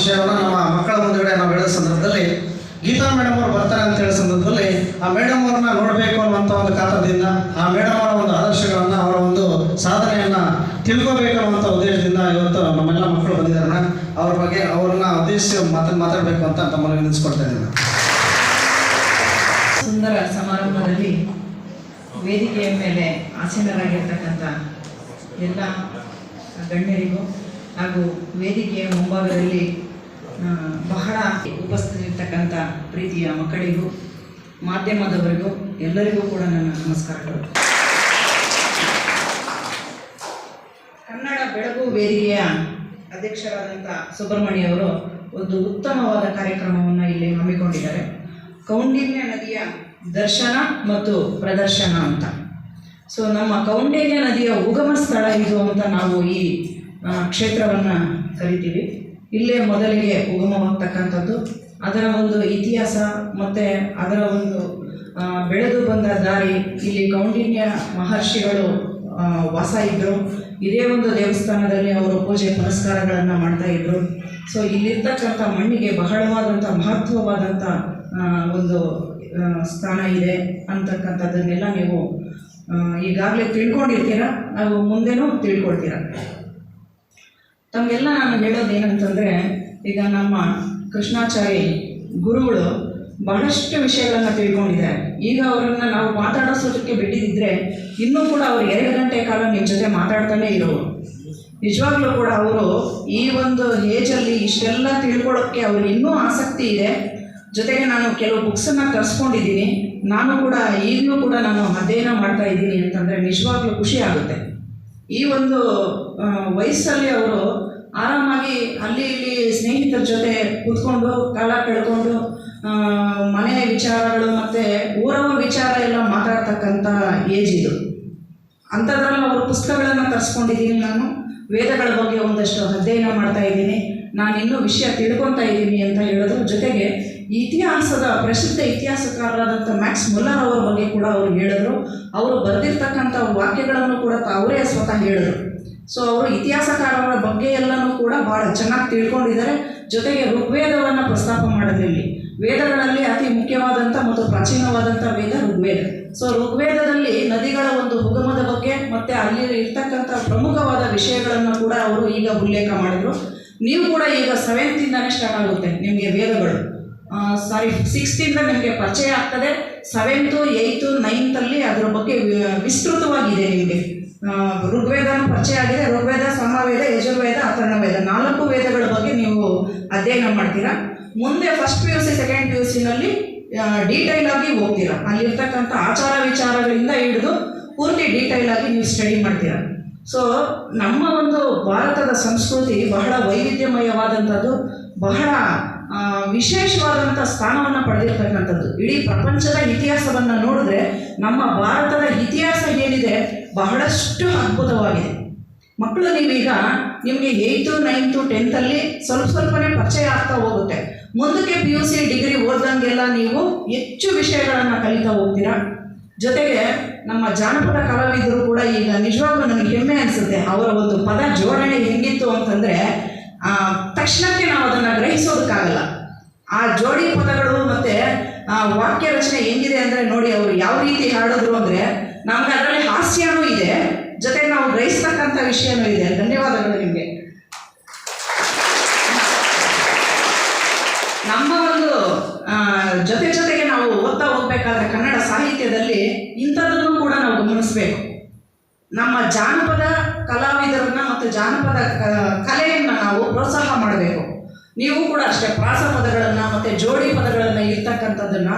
ವಿಷಯವನ್ನು ನಮ್ಮ ಮಕ್ಕಳ ಮುಂದುಗಡೆ ನಾವು ಹೇಳೋ ಸಂದರ್ಭದಲ್ಲಿ ಗೀತಾ ಮೇಡಮ್ ಅವರು ಬರ್ತಾರೆ ಅಂತ ಹೇಳೋ ಸಂದರ್ಭದಲ್ಲಿ ಆ ಮೇಡಮ್ ಅವ್ರನ್ನ ನೋಡಬೇಕು ಅನ್ನುವಂಥ ಒಂದು ಕಾರಣದಿಂದ ಆ ಮೇಡಮ್ ಅವರ ಒಂದು ಆದರ್ಶಗಳನ್ನು ಅವರ ಒಂದು ಸಾಧನೆಯನ್ನು ತಿಳ್ಕೋಬೇಕು ಅನ್ನುವಂಥ ಉದ್ದೇಶದಿಂದ ಇವತ್ತು ನಮ್ಮೆಲ್ಲ ಮಕ್ಕಳು ಬಂದಿದ್ದಾರೆ ಅವ್ರ ಬಗ್ಗೆ ಅವ್ರನ್ನ ಉದ್ದೇಶಿಸಿ ಮಾತು ಮಾತಾಡಬೇಕು ಅಂತ ತಮ್ಮಲ್ಲಿ ವಿನಿಸ್ಕೊಡ್ತಾ ಇದ್ದೀನಿ. ಸುಂದರ ಸಮಾರಂಭದಲ್ಲಿ ವೇದಿಕೆಯ ಮೇಲೆ ಆಸೀನರಾಗಿರ್ತಕ್ಕಂಥ ಎಲ್ಲ ಗಣ್ಯರಿಗೂ ಹಾಗೂ ವೇದಿಕೆಯ ಮುಂಭಾಗದಲ್ಲಿ ಬಹಳ ಉಪಸ್ಥಿತರಿರ್ತಕ್ಕಂಥ ಪ್ರೀತಿಯ ಮಕ್ಕಳಿಗೂ, ಮಾಧ್ಯಮದವರಿಗೂ ಎಲ್ಲರಿಗೂ ಕೂಡ ನನ್ನ ನಮಸ್ಕಾರಗಳು. ಕನ್ನಡ ಬೆಳಗು ವೇದಿಕೆಯ ಅಧ್ಯಕ್ಷರಾದಂಥ ಸುಬ್ರಹ್ಮಣ್ಯ ಅವರು ಒಂದು ಉತ್ತಮವಾದ ಕಾರ್ಯಕ್ರಮವನ್ನು ಇಲ್ಲಿ ಹಮ್ಮಿಕೊಂಡಿದ್ದಾರೆ. ಕೌಂಡಿನ್ಯ ನದಿಯ ದರ್ಶನ ಮತ್ತು ಪ್ರದರ್ಶನ ಅಂತ. ಸೊ ನಮ್ಮ ಕೌಂಡಿನ್ಯ ನದಿಯ ಉಗಮ ಸ್ಥಳ ಇದು ಅಂತ ನಾವು ಈ ಕ್ಷೇತ್ರವನ್ನು ಕರಿತೀವಿ. ಇಲ್ಲೇ ಮೊದಲಿಗೆ ಉಗಮವಾಗ್ತಕ್ಕಂಥದ್ದು. ಅದರ ಒಂದು ಇತಿಹಾಸ ಮತ್ತು ಅದರ ಒಂದು ಬೆಳೆದು ಬಂದ ದಾರಿ, ಇಲ್ಲಿ ಕೌಂಡಿನ್ಯ ಮಹರ್ಷಿಗಳು ವಾಸ ಇದ್ದರು ಇದೇ ಒಂದು ದೇವಸ್ಥಾನದಲ್ಲಿ ಅವರು ಪೂಜೆ ಪುನಸ್ಕಾರಗಳನ್ನು ಮಾಡ್ತಾ ಇದ್ರು. ಸೊ ಇಲ್ಲಿರ್ತಕ್ಕಂಥ ಮಣ್ಣಿಗೆ ಬಹಳವಾದಂಥ ಮಹತ್ವವಾದಂಥ ಒಂದು ಸ್ಥಾನ ಇದೆ ಅಂತಕ್ಕಂಥದ್ದನ್ನೆಲ್ಲ ನೀವು ಈಗಾಗಲೇ ತಿಳ್ಕೊಂಡಿರ್ತೀರ? ನಾವು ಮುಂದೆನೂ ತಿಳ್ಕೊಳ್ತೀರ? ತಮಗೆಲ್ಲ ನಾನು ಹೇಳೋದು ಏನಂತಂದರೆ, ಈಗ ನಮ್ಮ ಕೃಷ್ಣಾಚಾರಿ ಗುರುಗಳು ಬಹಳಷ್ಟು ವಿಷಯಗಳನ್ನು ತಿಳ್ಕೊಂಡಿದ್ದಾರೆ. ಈಗ ಅವರನ್ನು ನಾವು ಮಾತಾಡಿಸೋದಕ್ಕೆ ಬಿಟ್ಟಿದ್ದರೆ, ಇನ್ನೂ ಕೂಡ ಅವರು ಎರಡು ಗಂಟೆ ಕಾಲ ನಿಮ್ಮ ಜೊತೆ ಮಾತಾಡ್ತಾನೆ ಇರೋರು. ನಿಜವಾಗ್ಲೂ ಕೂಡ ಅವರು ಈ ಒಂದು ಏಜಲ್ಲಿ ಇಷ್ಟೆಲ್ಲ ತಿಳ್ಕೊಳ್ಳೋಕ್ಕೆ ಅವ್ರಿಗೆ ಇನ್ನೂ ಆಸಕ್ತಿ ಇದೆ. ಜೊತೆಗೆ ನಾನು ಕೆಲವು ಬುಕ್ಸನ್ನು ತರಿಸ್ಕೊಂಡಿದ್ದೀನಿ. ನಾನು ಕೂಡ ಈಗಲೂ ಕೂಡ ನಾನು ಅಧ್ಯಯನ ಮಾಡ್ತಾ ಇದ್ದೀನಿ ಅಂತಂದರೆ ನಿಜವಾಗ್ಲೂ ಖುಷಿ ಆಗುತ್ತೆ. ಈ ಒಂದು ವಯಸ್ಸಲ್ಲಿ ಅವರು ಆರಾಮಾಗಿ ಅಲ್ಲಿ ಇಲ್ಲಿ ಸ್ನೇಹಿತರ ಜೊತೆ ಕೂತ್ಕೊಂಡು ಕಾಲ ಕಳ್ಕೊಂಡು ಮನೆಯ ಮನೆ ವಿಚಾರಗಳು ಮತ್ತು ಊರವ ವಿಚಾರ ಎಲ್ಲ ಮಾತಾಡ್ತಕ್ಕಂಥ ಏಜ್ ಇದು. ಅಂಥದ್ರಲ್ಲಿ ಅವರು ಪುಸ್ತಕಗಳನ್ನು ತರಿಸ್ಕೊಂಡಿದ್ದೀನಿ ನಾನು. ವೇದಗಳ ಬಗ್ಗೆ ಒಂದಷ್ಟು ಅಧ್ಯಯನ ಮಾಡ್ತಾ ಇದ್ದೀನಿ. ನಾನು ಇನ್ನೂ ವಿಷಯ ತಿಳ್ಕೊತಾ ಇದ್ದೀನಿ ಅಂತ ಹೇಳೋದ್ರ ಜೊತೆಗೆ ಇತಿಹಾಸದ, ಪ್ರಸಿದ್ಧ ಇತಿಹಾಸಕಾರರಾದಂಥ ಮ್ಯಾಕ್ಸ್ ಮುಲ್ಲರ್ ಅವರ ಬಗ್ಗೆ ಕೂಡ ಅವರು ಹೇಳಿದ್ರು. ಅವರು ಬರೆದಿರ್ತಕ್ಕಂಥ ವಾಕ್ಯಗಳನ್ನು ಕೂಡ ಅವರೇ ಸ್ವತಃ ಹೇಳಿದರು. ಸೊ ಅವರು ಇತಿಹಾಸಕಾರರ ಬಗ್ಗೆ ಎಲ್ಲನೂ ಕೂಡ ಭಾಳ ಚೆನ್ನಾಗಿ ತಿಳ್ಕೊಂಡಿದ್ದಾರೆ. ಜೊತೆಗೆ ಋಗ್ವೇದವನ್ನು ಪ್ರಸ್ತಾಪ ಮಾಡೋದ್ರಲ್ಲಿ ವೇದಗಳಲ್ಲಿ ಅತಿ ಮುಖ್ಯವಾದಂಥ ಮತ್ತು ಪ್ರಾಚೀನವಾದಂಥ ವೇದ ಋಗ್ವೇದ. ಸೊ ಋಗ್ವೇದದಲ್ಲಿ ನದಿಗಳ ಒಂದು ಉಗಮದ ಬಗ್ಗೆ ಮತ್ತು ಅಲ್ಲಿ ಇರ್ತಕ್ಕಂಥ ಪ್ರಮುಖವಾದ ವಿಷಯಗಳನ್ನು ಕೂಡ ಅವರು ಈಗ ಉಲ್ಲೇಖ ಮಾಡಿದರು. ನೀವು ಕೂಡ ಈಗ ಸೆವೆಂತಿಂದನೇ ಸ್ಟಾರ್ಟ್ ಆಗುತ್ತೆ ನಿಮಗೆ ವೇದಗಳು. ಸಾರಿ ಸಿಕ್ಸ್ತಿಂದ ನಿಮಗೆ ಪರಿಚಯ ಆಗ್ತದೆ. ಸೆವೆಂತು ಏಯ್ತು ನೈನ್ತಲ್ಲಿ ಅದರ ಬಗ್ಗೆ ವಿಸ್ತೃತವಾಗಿದೆ ನಿಮಗೆ. ಋಗ್ವೇದನೂ ಪರಿಚಯ ಆಗಿದೆ. ಋಗ್ವೇದ, ಸಾಮವೇದ, ಯಜುರ್ವೇದ, ಅಥರ್ಣವೇದ ನಾಲ್ಕು ವೇದಗಳ ಬಗ್ಗೆ ನೀವು ಅಧ್ಯಯನ ಮಾಡ್ತೀರಾ? ಮುಂದೆ first P U C second P U ಸಿನಲ್ಲಿ detail ಆಗಿ ಹೋಗ್ತೀರಾ ಅಲ್ಲಿರ್ತಕ್ಕಂಥ ಆಚಾರ ವಿಚಾರಗಳಿಂದ ಹಿಡಿದು ಪೂರ್ತಿ ಡೀಟೈಲ್ ಆಗಿ ನೀವು ಸ್ಟಡಿ ಮಾಡ್ತೀರಾ? ಸೊ ನಮ್ಮ ಒಂದು ಭಾರತದ ಸಂಸ್ಕೃತಿ ಬಹಳ ವೈವಿಧ್ಯಮಯವಾದಂಥದ್ದು, ಬಹಳ ವಿಶೇಷವಾದಂಥ ಸ್ಥಾನವನ್ನು ಪಡೆದಿರ್ತಕ್ಕಂಥದ್ದು. ಇಡೀ ಪ್ರಪಂಚದ ಇತಿಹಾಸವನ್ನು ನೋಡಿದ್ರೆ ನಮ್ಮ ಭಾರತದ ಇತಿಹಾಸ ಏನಿದೆ ಬಹಳಷ್ಟು ಅದ್ಭುತವಾಗಿದೆ. ಮಕ್ಕಳು ನೀವೀಗ ನಿಮಗೆ ಏಯ್ತು, ನೈನ್ತು, ಟೆಂತಲ್ಲಿ ಸ್ವಲ್ಪ ಸ್ವಲ್ಪನೇ ಪರಿಚಯ ಆಗ್ತಾ ಹೋಗುತ್ತೆ. ಮುಂದಕ್ಕೆ ಪಿ ಯು ಸಿ ಡಿಗ್ರಿ ಓದ್ದಂಗೆಲ್ಲ ನೀವು ಹೆಚ್ಚು ವಿಷಯಗಳನ್ನು ಕಲಿತಾ ಹೋಗ್ತೀರಾ? ಜೊತೆಗೆ ನಮ್ಮ ಜಾನಪದ ಕಲಾವಿದರು ಕೂಡ ಈಗ ನಿಜವಾಗ್ಲೂ ನನಗೆ ಹೆಮ್ಮೆ ಅನಿಸುತ್ತೆ. ಅವರ ಒಂದು ಪದ ಜೋಡಣೆ ಹೆಂಗಿತ್ತು ಅಂತಂದರೆ ತಕ್ಷಣಕ್ಕೆ ನಾವು ಅದನ್ನ ಗ್ರಹಿಸೋದಕ್ಕಾಗಲ್ಲ. ಆ ಜೋಡಿ ಪದಗಳು ಮತ್ತೆ, ಆ ವಾಕ್ಯ ರಚನೆ ಹೆಂಗಿದೆ ಅಂದರೆ ನೋಡಿ ಅವರು ಯಾವ ರೀತಿ ಹಾಡಿದ್ರು ಅಂದರೆ ನಮ್ಗೆ ಅದರಲ್ಲಿ ಹಾಸ್ಯನೂ ಇದೆ, ಜೊತೆಗೆ ನಾವು ಗ್ರಹಿಸ್ತಕ್ಕಂಥ ವಿಷಯನೂ ಇದೆ. ಧನ್ಯವಾದಗಳು ನಿಮಗೆ. ನಮ್ಮ ಒಂದು ಜೊತೆ ಜೊತೆಗೆ ನಾವು ಓದ್ತಾ ಹೋಗ್ಬೇಕಾದ್ರೆ ಕನ್ನಡ ಸಾಹಿತ್ಯದಲ್ಲಿ ಇಂಥದ್ದನ್ನು ಕೂಡ ನಾವು ಗಮನಿಸಬೇಕು. ನಮ್ಮ ಜಾನಪದ ಕಲಾವಿದರನ್ನ ಮತ್ತು ಜಾನಪದ ಕಲೆಯನ್ನ ನಾವು ಪ್ರೋತ್ಸಾಹ ಮಾಡಬೇಕು. ನೀವು ಕೂಡ ಅಷ್ಟೇ ಪ್ರಾಸ ಪದಗಳನ್ನ ಮತ್ತು ಜೋಡಿ ಪದಗಳನ್ನು ಇರ್ತಕ್ಕಂಥದ್ದನ್ನು,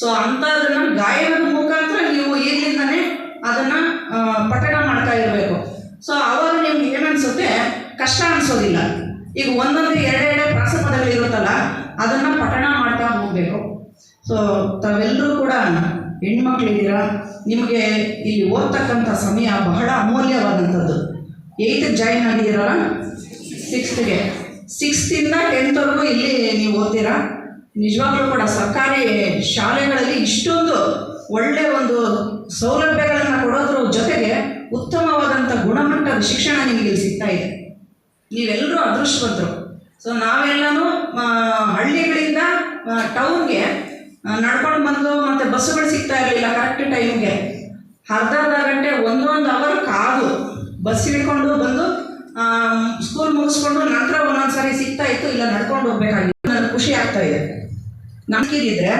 ಸೊ ಅಂಥದ್ದನ್ನು ಗಾಯನದ ಮುಖಾಂತರ ನೀವು ಈಗಲಿಂದನೇ ಅದನ್ನು ಪಠಣ ಮಾಡ್ತಾ ಇರಬೇಕು. ಸೊ ಅವಾಗ ನಿಮ್ಗೆ ಏನನ್ಸುತ್ತೆ? ಕಷ್ಟ ಅನಿಸೋದಿಲ್ಲ. ಈಗ ಒಂದೊಂದು ಎರಡೆರಡೆ ಪ್ರಾಸ ಪದಗಳಿರುತ್ತಲ್ಲ, ಅದನ್ನು ಪಠಣ ಮಾಡ್ತಾ ಹೋಗಬೇಕು. ಸೊ ತಾವೆಲ್ಲರೂ ಕೂಡ ಹೆಣ್ಮಕ್ಳಿದ್ದೀರಾ? ನಿಮಗೆ ಇಲ್ಲಿ ಓದ್ತಕ್ಕಂಥ ಸಮಯ ಬಹಳ ಅಮೂಲ್ಯವಾದಂಥದ್ದು ಏಯ್ತ್ ಜಾಯಿನ್ ಆಗಿದ್ದೀರಲ್ಲ? ಸಿಕ್ಸ್ತ್ಗೆ. ಸಿಕ್ಸ್ತಿಂದ ಟೆಂತ್ವರೆಗೂ ಇಲ್ಲಿ ನೀವು ಓದ್ತೀರಾ? ನಿಜವಾಗ್ಲೂ ಕೂಡ ಸರ್ಕಾರಿ ಶಾಲೆಗಳಲ್ಲಿ ಇಷ್ಟೊಂದು ಒಳ್ಳೆಯ ಒಂದು ಸೌಲಭ್ಯಗಳನ್ನು ಕೊಡೋದ್ರ ಜೊತೆಗೆ ಉತ್ತಮವಾದಂಥ ಗುಣಮಟ್ಟದ ಶಿಕ್ಷಣ ನಿಮಗೆ ಇಲ್ಲಿ ಸಿಗ್ತಾ ಇದೆ. ನೀವೆಲ್ಲರೂ ಅದೃಷ್ಟವಂತರು. ಸೊ ನಾವೆಲ್ಲನೂ ಹಳ್ಳಿಗಳಿಂದ ಟೌನ್ಗೆ ನಡ್ಕೊಂಡು ಬಂದು ಮತ್ತೆ ಬಸ್ಸುಗಳು ಸಿಗ್ತಾ ಇರಲಿಲ್ಲ ಕರೆಕ್ಟ್ ಟೈಮ್ಗೆ ಅರ್ಧ ಅರ್ಧ ಗಂಟೆ ಒಂದೊಂದು ಅವರ್ ಕಾದು ಬಸ್ ಹಿಡ್ಕೊಂಡು ಬಂದು ಸ್ಕೂಲ್ ಮುಗಿಸ್ಕೊಂಡು ನಂತರ ಒಂದೊಂದು ಸಾರಿ ಸಿಗ್ತಾ ಇತ್ತು, ಇಲ್ಲ ನಡ್ಕೊಂಡು ಹೋಗ್ಬೇಕಾಗಿತ್ತು. ನನಗೆ ಖುಷಿ ಆಗ್ತಾ ಇದೆ. ನಮ್ಗಿದ್ರೆ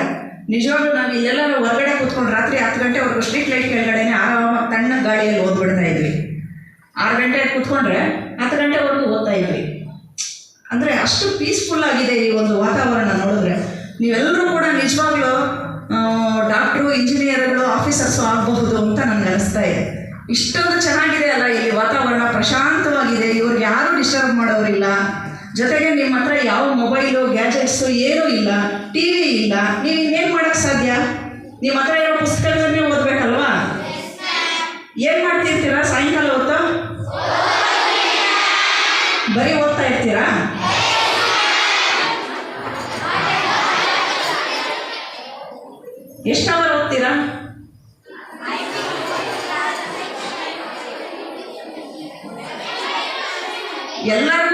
ನಿಜವಾಗ್ಲೂ ನಾವು ಇಲ್ಲೆಲ್ಲರೂ ಹೊರಗಡೆ ಕೂತ್ಕೊಂಡು ರಾತ್ರಿ ಹತ್ತು ಗಂಟೆವರೆಗೂ ಸ್ಟ್ರೀಟ್ ಲೈಟ್ ಕೆಳಗಡೆನೆ ಆರಾಮಾಗಿ ತಣ್ಣ ಗಾಳಿಯಲ್ಲಿ ಓದ್ಬಿಡ್ತಾ ಇದ್ವಿ. ಆರು ಗಂಟೆ ಕೂತ್ಕೊಂಡ್ರೆ ಹತ್ತು ಗಂಟೆವರೆಗೂ ಓದ್ತಾ ಇದ್ವಿ. ಅಂದರೆ ಅಷ್ಟು ಪೀಸ್ಫುಲ್ ಆಗಿದೆ ಈ ಒಂದು ವಾತಾವರಣ ನೋಡಿದ್ರೆ. ನೀವೆಲ್ಲರೂ ಕೂಡ ನಿಜವಾಗ್ಲೂ ಡಾಕ್ಟ್ರು, ಇಂಜಿನಿಯರ್ಗಳು, ಆಫೀಸರ್ಸು ಆಗಬಹುದು ಅಂತ ನನಗೆ ಅನಿಸ್ತಾ ಇದೆ. ಇಷ್ಟೊಂದು ಚೆನ್ನಾಗಿದೆ ಅಲ್ಲ ಇಲ್ಲಿ ವಾತಾವರಣ, ಪ್ರಶಾಂತವಾಗಿದೆ, ಇವ್ರಿಗೆ ಯಾರೂ ಡಿಸ್ಟರ್ಬ್ ಮಾಡೋರಿಲ್ಲ. ಜೊತೆಗೆ ನಿಮ್ಮ ಹತ್ರ ಯಾವ ಮೊಬೈಲು ಗ್ಯಾಜೆಟ್ಸು ಏನೂ ಇಲ್ಲ ಟಿ ವಿ ಇಲ್ಲ, ನೀವು ಇನ್ನೇನು ಮಾಡೋಕ್ಕೆ ಸಾಧ್ಯ? ನಿಮ್ಮ ಹತ್ರ ಇರೋ ಪುಸ್ತಕಗಳನ್ನೇ ಎಷ್ಟು ಅವರ್ ಓದ್ತೀರಾ? ಎಲ್ಲರಿಗೂ